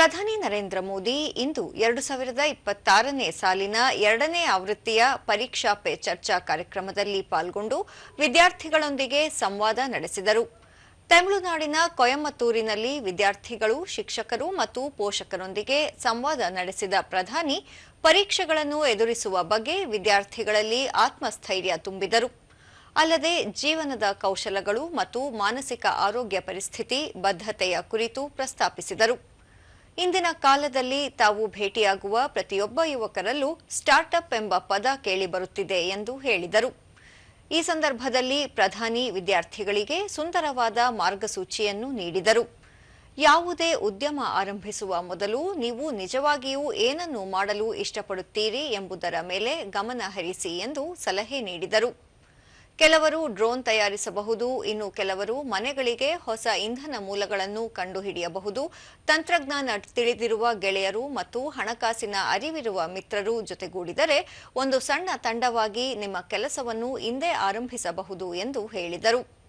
ಪ್ರಧಾನಿ ನರೇಂದ್ರ ಮೋದಿ ಇಂದು ಎರಡು ಸಾವಿರದ ಇಪ್ಪತ್ತಾರನೇ ಸಾಲಿನ ಎರಡನೇ ಆವೃತ್ತಿಯ ಪರೀಕ್ಷಾ ಪೇ ಚರ್ಚಾ ಕಾರ್ಯಕ್ರಮದಲ್ಲಿ ಪಾಲ್ಗೊಂಡು ವಿದ್ಯಾರ್ಥಿಗಳೊಂದಿಗೆ ಸಂವಾದ ನಡೆಸಿದರು. ತಮಿಳುನಾಡಿನ ಕೊಯಮತ್ತೂರಿನಲ್ಲಿ ವಿದ್ಯಾರ್ಥಿಗಳು, ಶಿಕ್ಷಕರು ಮತ್ತು ಪೋಷಕರೊಂದಿಗೆ ಸಂವಾದ ನಡೆಸಿದ ಪ್ರಧಾನಿ, ಪರೀಕ್ಷೆಗಳನ್ನು ಎದುರಿಸುವ ಬಗ್ಗೆ ವಿದ್ಯಾರ್ಥಿಗಳಲ್ಲಿ ಆತ್ಮಸ್ಥೈರ್ಯ ತುಂಬಿದರು. ಅಲ್ಲದೆ ಜೀವನದ ಕೌಶಲಗಳು ಮತ್ತು ಮಾನಸಿಕ ಆರೋಗ್ಯ ಪರಿಸ್ಥಿತಿ, ಬದ್ಧತೆಯ ಕುರಿತು ಪ್ರಸ್ತಾಪಿಸಿದರು. ಇಂದಿನ ಕಾಲದಲ್ಲಿ ತಾವು ಭೇಟಿಯಾಗುವ ಪ್ರತಿಯೊಬ್ಬ ಯುವಕರಲ್ಲೂ ಸ್ಟಾರ್ಟ್ಅಪ್ ಎಂಬ ಪದ ಕೇಳಿಬರುತ್ತಿದೆ ಎಂದು ಹೇಳಿದರು. ಈ ಸಂದರ್ಭದಲ್ಲಿ ಪ್ರಧಾನಿ ವಿದ್ಯಾರ್ಥಿಗಳಿಗೆ ಸುಂದರವಾದ ಮಾರ್ಗಸೂಚಿಯನ್ನು ನೀಡಿದರು. ಯಾವುದೇ ಉದ್ಯಮ ಆರಂಭಿಸುವ ಮೊದಲು ನೀವು ನಿಜವಾಗಿಯೂ ಏನನ್ನು ಮಾಡಲು ಇಷ್ಟಪಡುತ್ತೀರಿ ಎಂಬುದರ ಮೇಲೆ ಗಮನ ಹರಿಸಿ ಎಂದು ಸಲಹೆ ನೀಡಿದರು. ಕೆಲವರು ಡ್ರೋನ್ ತಯಾರಿಸಬಹುದು, ಇನ್ನು ಕೆಲವರು ಮನೆಗಳಿಗೆ ಹೊಸ ಇಂಧನ ಮೂಲಗಳನ್ನು ಕಂಡುಹಿಡಿಯಬಹುದು. ತಂತ್ರಜ್ಞಾನ ತಿಳಿದಿರುವ ಗೆಳೆಯರು ಮತ್ತು ಹಣಕಾಸಿನ ಅರಿವಿರುವ ಮಿತ್ರರು ಜೊತೆಗೂಡಿದರೆ ಒಂದು ಸಣ್ಣ ತಂಡವಾಗಿ ನಿಮ್ಮ ಕೆಲಸವನ್ನು ಇಂದೇ ಆರಂಭಿಸಬಹುದು ಎಂದು ಹೇಳಿದರು.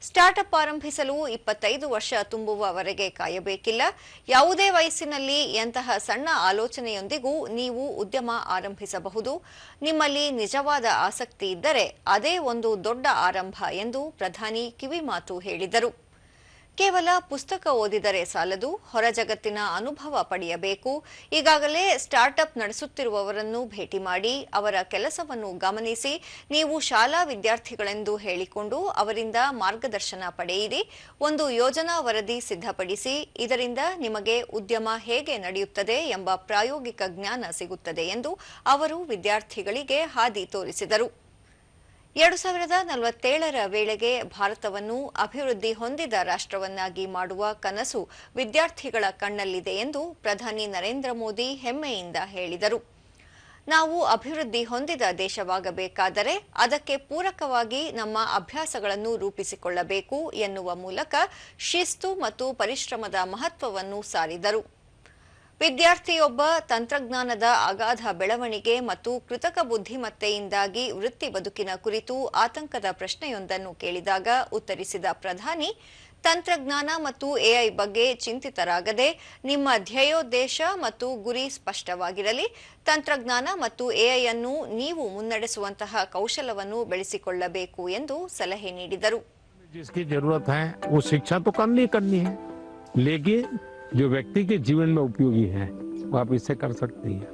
ಸ್ಟಾರ್ಟ್ಅಪ್ ಆರಂಭಿಸಲು ಇಪ್ಪತ್ತೈದು ವರ್ಷ ತುಂಬುವವರೆಗೆ ಕಾಯಬೇಕಿಲ್ಲ. ಯಾವುದೇ ವಯಸ್ಸಿನಲ್ಲಿ ಎಂತಹ ಸಣ್ಣ ಆಲೋಚನೆಯೊಂದಿಗೂ ನೀವು ಉದ್ಯಮ ಆರಂಭಿಸಬಹುದು. ನಿಮ್ಮಲ್ಲಿ ನಿಜವಾದ ಆಸಕ್ತಿ ಇದ್ದರೆ ಅದೇ ಒಂದು ದೊಡ್ಡ ಆರಂಭ ಎಂದು ಪ್ರಧಾನಿ ಕಿವಿಮಾತು ಹೇಳಿದರು. ಕೇವಲ ಪುಸ್ತಕ ಓದಿದರೆ ಸಾಲದು, ಹೊರ ಜಗತ್ತಿನ ಅನುಭವ ಪಡೆಯಬೇಕು. ಈಗಾಗಲೇ ಸ್ಟಾರ್ಟ್ಅಪ್ ನಡೆಸುತ್ತಿರುವವರನ್ನು ಭೇಟಿ ಮಾಡಿ ಅವರ ಕೆಲಸವನ್ನು ಗಮನಿಸಿ, ನೀವು ಶಾಲಾ ವಿದ್ಯಾರ್ಥಿಗಳೆಂದು ಹೇಳಿಕೊಂಡು ಅವರಿಂದ ಮಾರ್ಗದರ್ಶನ ಪಡೆಯಿರಿ. ಒಂದು ಯೋಜನಾ ವರದಿ ಸಿದ್ಧಪಡಿಸಿ, ಇದರಿಂದ ನಿಮಗೆ ಉದ್ಯಮ ಹೇಗೆ ನಡೆಯುತ್ತದೆ ಎಂಬ ಪ್ರಾಯೋಗಿಕ ಜ್ಞಾನ ಸಿಗುತ್ತದೆ ಎಂದು ಅವರು ವಿದ್ಯಾರ್ಥಿಗಳಿಗೆ ಹಾದಿ ತೋರಿಸಿದರು. ಎರಡು ಸಾವಿರದ ನಲವತ್ತೇಳರ ವೇಳೆಗೆ ಭಾರತವನ್ನು ಅಭಿವೃದ್ಧಿ ಹೊಂದಿದ ರಾಷ್ಟ್ರವನ್ನಾಗಿ ಮಾಡುವ ಕನಸು ವಿದ್ಯಾರ್ಥಿಗಳ ಕಣ್ಣಲ್ಲಿದೆ ಎಂದು ಪ್ರಧಾನಿ ನರೇಂದ್ರ ಮೋದಿ ಹೆಮ್ಮೆಯಿಂದ ಹೇಳಿದರು. ನಾವು ಅಭಿವೃದ್ಧಿ ಹೊಂದಿದ ದೇಶವಾಗಬೇಕಾದರೆ ಅದಕ್ಕೆ ಪೂರಕವಾಗಿ ನಮ್ಮ ಅಭ್ಯಾಸಗಳನ್ನು ರೂಪಿಸಿಕೊಳ್ಳಬೇಕು ಎನ್ನುವ ಮೂಲಕ ಶಿಸ್ತು ಮತ್ತು ಪರಿಶ್ರಮದ ಮಹತ್ವವನ್ನು ಸಾರಿದರು. ವಿದ್ಯಾರ್ಥಿಯೊಬ್ಬ ತಂತ್ರಜ್ಞಾನದ ಅಗಾಧ ಬೆಳವಣಿಗೆ ಮತ್ತು ಕೃತಕ ಬುದ್ಧಿಮತ್ತೆಯಿಂದಾಗಿ ವೃತ್ತಿ ಬದುಕಿನ ಕುರಿತು ಆತಂಕದ ಪ್ರಶ್ನೆಯೊಂದನ್ನು ಕೇಳಿದಾಗ ಉತ್ತರಿಸಿದ ಪ್ರಧಾನಿ, ತಂತ್ರಜ್ಞಾನ ಮತ್ತು ಎಐ ಬಗ್ಗೆ ಚಿಂತಿತರಾಗದೆ ನಿಮ್ಮ ಧ್ಯೇಯೋದ್ದೇಶ ಮತ್ತು ಗುರಿ ಸ್ಪಷ್ಟವಾಗಿರಲಿ. ತಂತ್ರಜ್ಞಾನ ಮತ್ತು ಎಐ ಅನ್ನು ನೀವು ಮುನ್ನಡೆಸುವಂತಹ ಕೌಶಲವನ್ನು ಬೆಳೆಸಿಕೊಳ್ಳಬೇಕು ಎಂದು ಸಲಹೆ ನೀಡಿದರು. जो व्यक्ति के जीवन में उपयोगी है वो आप इससे कर सकती है।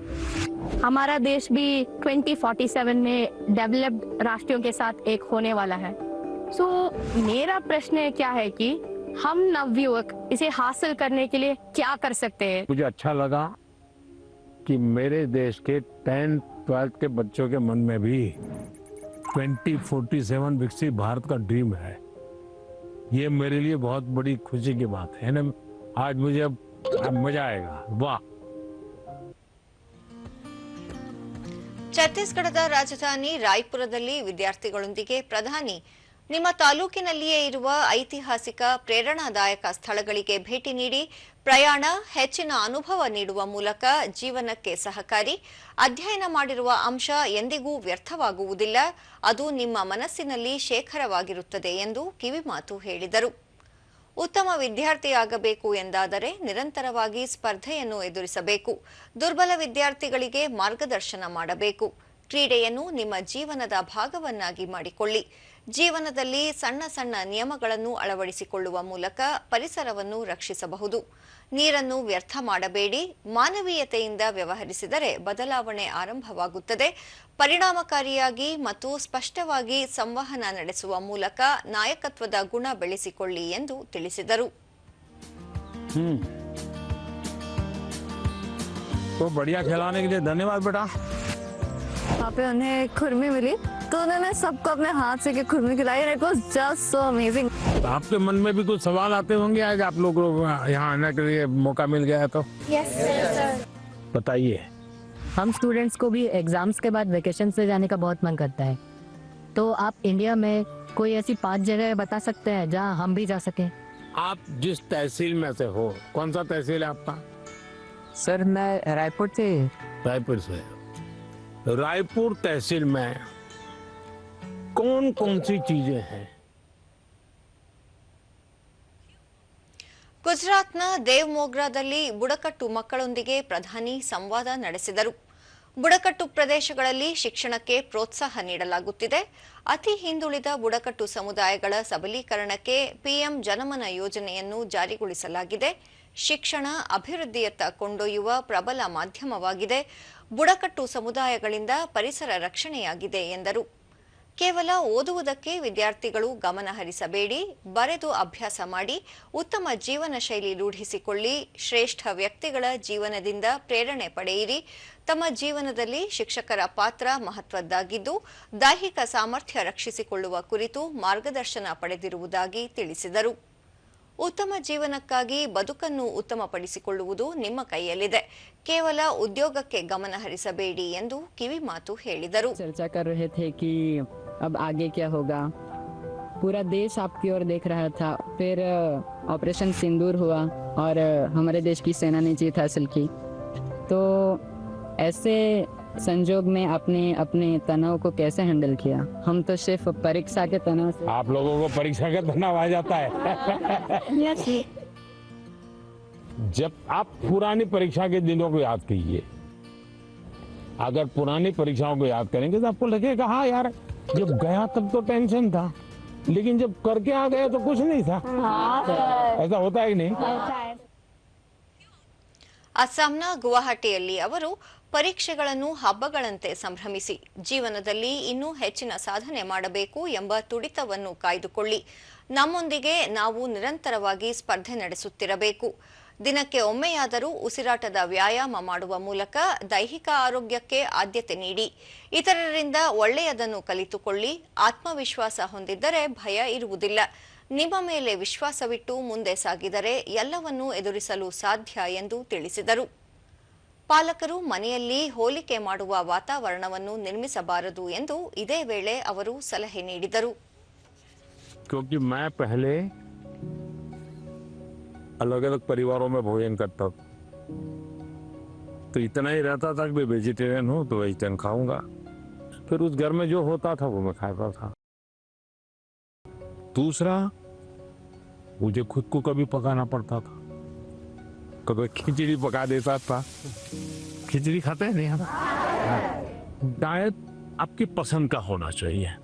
हमारा देश भी 2047 में डेवलप्ड राष्ट्रों के साथ एक होने वाला है। सो so, मेरा प्रश्न क्या है कि हम नवयुवक इसे हासिल करने के लिए क्या कर सकते हैं? मुझे अच्छा लगा कि मेरे देश के टेंथ ट्वेल्थ के बच्चों के मन में भी 2047 विकसित भारत का ड्रीम है। ये मेरे लिए बहुत बड़ी खुशी की बात है ना? आज मुझे अब अब मजा आएगा वाह ಛತ್ತೀಸ್ಗಢದ ರಾಜಧಾನಿ ರಾಯ್ಪುರದಲ್ಲಿ ವಿದ್ಯಾರ್ಥಿಗಳೊಂದಿಗೆ ಪ್ರಧಾನಿ ನಿಮ್ಮ ತಾಲೂಕಿನಲ್ಲಿಯೇ ಇರುವ ಐತಿಹಾಸಿಕ ಪ್ರೇರಣಾದಾಯಕ ಸ್ಥಳಗಳಿಗೆ ಭೇಟಿ ನೀಡಿ ಪ್ರಯಾಣ ಹೆಚ್ಚಿನ ಅನುಭವ ನೀಡುವ ಮೂಲಕ ಜೀವನಕ್ಕೆ ಸಹಕಾರಿ ಅಧ್ಯಯನ ಮಾಡಿರುವ ಅಂಶ ಎಂದಿಗೂ ವ್ಯರ್ಥವಾಗುವುದಿಲ್ಲ ಅದು ನಿಮ್ಮ ಮನಸ್ಸಿನಲ್ಲಿ ಶೇಖರವಾಗಿರುತ್ತದೆ ಎಂದು ಕಿವಿಮಾತು ಹೇಳಿದರು ಉತ್ತಮ ವಿದ್ಯಾರ್ಥಿಯಾಗಬೇಕು ಎಂದಾದರೆ ನಿರಂತರವಾಗಿ ಸ್ಪರ್ಧೆಯನ್ನು ಎದುರಿಸಬೇಕು. ದುರ್ಬಲ ವಿದ್ಯಾರ್ಥಿಗಳಿಗೆ ಮಾರ್ಗದರ್ಶನ ಮಾಡಬೇಕು. ಕ್ರೀಡೆಯನ್ನು ನಿಮ್ಮ ಜೀವನದ ಭಾಗವನ್ನಾಗಿ ಮಾಡಿಕೊಳ್ಳಿ ಜೀವನದಲ್ಲಿ ಸಣ್ಣ ಸಣ್ಣ ನಿಯಮಗಳನ್ನು ಅಳವಡಿಸಿಕೊಳ್ಳುವ ಮೂಲಕ ಪರಿಸರವನ್ನು ರಕ್ಷಿಸಬಹುದು ನೀರನ್ನು ವ್ಯರ್ಥ ಮಾಡಬೇಡಿ ಮಾನವೀಯತೆಯಿಂದ ವ್ಯವಹರಿಸಿದರೆ ಬದಲಾವಣೆ ಆರಂಭವಾಗುತ್ತದೆ ಪರಿಣಾಮಕಾರಿಯಾಗಿ ಮತ್ತು ಸ್ಪಷ್ಟವಾಗಿ ಸಂವಹನ ನಡೆಸುವ ಮೂಲಕ ನಾಯಕತ್ವದ ಗುಣ ಬೆಳೆಸಿಕೊಳ್ಳಿ ಎಂದು ತಿಳಿಸಿದರು हम्म तो बढ़िया खिलाने के लिए धन्यवाद बेटा वहाँ पे उन्हें खुरमी मिली। तो उन्होंने सबको अपने हाथ से खुरमी खिलाई it was just so amazing आपके मन में भी कुछ सवाल आते होंगे आज आप लोग को यहाँ आने के लिए मौका मिल गया तो? Yes, बताइए। हम स्टूडेंट्स को भी एग्ज़ाम्स के बाद वेकेशन से जाने का बहुत मन करता है। तो आप इंडिया में कोई ऐसी पाँच जगह बता सकते हैं जहाँ हम भी जा सकें? आप जिस तहसील में से हो कौन सा तहसील है आपका? सर मैं रायपुर से। रायपुर से। रायपुर तहसील में कौन कौन सी चीजें हैं ಗುಜರಾತ್ನ ದೇವ್ಮೋಗ್ರಾದಲ್ಲಿ ಬುಡಕಟ್ಟು ಮಕ್ಕಳೊಂದಿಗೆ ಪ್ರಧಾನಿ ಸಂವಾದ ನಡೆಸಿದರು ಬುಡಕಟ್ಟು ಪ್ರದೇಶಗಳಲ್ಲಿ ಶಿಕ್ಷಣಕ್ಕೆ ಪ್ರೋತ್ಸಾಹ ನೀಡಲಾಗುತ್ತಿದೆ ಅತಿ ಹಿಂದುಳಿದ ಬುಡಕಟ್ಟು ಸಮುದಾಯಗಳ ಸಬಲೀಕರಣಕ್ಕೆ ಪಿಎಂ ಜನಮನ ಯೋಜನೆಯನ್ನು ಜಾರಿಗೊಳಿಸಲಾಗಿದೆ ಶಿಕ್ಷಣ ಅಭಿವೃದ್ಧಿಯತ್ತ ಕೊಂಡೊಯ್ಯುವ ಪ್ರಬಲ ಮಾಧ್ಯಮವಾಗಿದೆ. ಬುಡಕಟ್ಟು ಸಮುದಾಯಗಳಿಂದ ಪರಿಸರ ರಕ್ಷಣೆಯಾಗಿದೆ ಎಂದರು. ಕೇವಲ ಓದುವುದಕ್ಕೆ ವಿದ್ಯಾರ್ಥಿಗಳು ಗಮನ ಹರಿಸಬೇಡಿ. ಬರೆದು ಅಭ್ಯಾಸ ಮಾಡಿ, ಉತ್ತಮ ಜೀವನ ಶೈಲಿ ರೂಢಿಸಿಕೊಳ್ಳಿ. ಶ್ರೇಷ್ಠ ವ್ಯಕ್ತಿಗಳ ಜೀವನದಿಂದ ಪ್ರೇರಣೆ ಪಡೆಯಿರಿ. ತಮ್ಮ ಜೀವನದಲ್ಲಿ ಶಿಕ್ಷಕರ ಪಾತ್ರ ಮಹತ್ವದ್ದಾಗಿದ್ದು, ದೈಹಿಕ ಸಾಮರ್ಥ್ಯ ರಕ್ಷಿಸಿಕೊಳ್ಳುವ ಕುರಿತು ಮಾರ್ಗದರ್ಶನ ಪಡೆದಿರುವುದಾಗಿ ತಿಳಿಸಿದರು. ಉತ್ತಮ ಜೀವನಕ್ಕಾಗಿ ಬದುಕನ್ನು ಉತ್ತಮಪಡಿಸಿಕೊಳ್ಳುವುದು ನಿಮ್ಮ ಕೈಯಲ್ಲಿದೆ ಕೇವಲ ಉದ್ಯೋಗಕ್ಕೆ ಗಮನ ಹರಿಸಬೇಡಿ ಎಂದು ಕಿವಿಮಾತು ಹೇಳಿದರು चर्चा कर रहे थे कि अब आगे क्या होगा पूरा देश आपकी ओर देख रहा था फिर अ, ऑपरेशन सिंदूर हुआ और अ, हमारे देश की सेना ने जीत हासिल की तो ऐसे संजोग में आपने अपने तनाव को कैसे हैंडल किया? हम तो सिर्फ़ परीक्षा के तनाव से आप लोगों को परीक्षा का तनाव आ जाता है। जब आप पुरानी परीक्षा के दिनों को याद कीजिए। अगर पुरानी परीक्षाओं को याद करेंगे तो आपको लगेगा हाँ यार जब गया तब तो टेंशन था लेकिन जब करके आ गए तो कुछ नहीं था। ऐसा होता है कि नहीं? ಅಸ್ಸಾಂನ ಗುವಾಹಟಿಯಲ್ಲಿ ಅವರು ಪರೀಕ್ಷೆಗಳನ್ನು ಹಬ್ಬಗಳಂತೆ ಸಂಭ್ರಮಿಸಿ, ಜೀವನದಲ್ಲಿ ಇನ್ನೂ ಹೆಚ್ಚಿನ ಸಾಧನೆ ಮಾಡಬೇಕು ಎಂಬ ತುಡಿತವನ್ನು ಕಾಯ್ದುಕೊಳ್ಳಿ. ನಮ್ಮೊಂದಿಗೆ ನಾವು ನಿರಂತರವಾಗಿ ಸ್ಪರ್ಧೆ ನಡೆಸುತ್ತಿರಬೇಕು. ದಿನಕ್ಕೆ ಒಮ್ಮೆಯಾದರೂ ಉಸಿರಾಟದ ವ್ಯಾಯಾಮ ಮಾಡುವ ಮೂಲಕ ದೈಹಿಕ ಆರೋಗ್ಯಕ್ಕೆ ಆದ್ಯತೆ ನೀಡಿ. ಇತರರಿಂದ ಒಳ್ಳೆಯದನ್ನು ಕಲಿತುಕೊಳ್ಳಿ. ಆತ್ಮವಿಶ್ವಾಸ ಹೊಂದಿದ್ದರೆ ಭಯ ಇರುವುದಿಲ್ಲ. ನಿಮ್ಮ ಮೇಲೆ ವಿಶ್ವಾಸವಿಟ್ಟು ಮುಂದೆ ಸಾಗಿದರೆ ಎಲ್ಲವನ್ನೂ ಎದುರಿಸಲು ಸಾಧ್ಯ ಎಂದು ತಿಳಿಸಿದರು ಪಾಲಕರು ಮನೆಯಲ್ಲಿ ಹೋಲಿಕೆ ಮಾಡುವ ವಾತಾವರಣವನ್ನು ನಿರ್ಮಿಸಬಾರದು ಎಂದು ಇದೇ ವೇಳೆ ಅವರು ಸಲಹೆ ನೀಡಿದರು क्योंकि मैं पहले अलग अलग परिवारों में भोजन करता था तो इतना ही रहता था कि मैं वेजिटेरियन हूं तो वेजिटेरियन खाऊंगा फिर उस घर में जो होता था वो मैं खाता था दूसरा मुझे खुद को कभी पकाना पड़ता था। कभी खिचड़ी पका देता था। खिचड़ी खाते हैं नहीं हम? डाइट आपकी पसंद का होना चाहिए।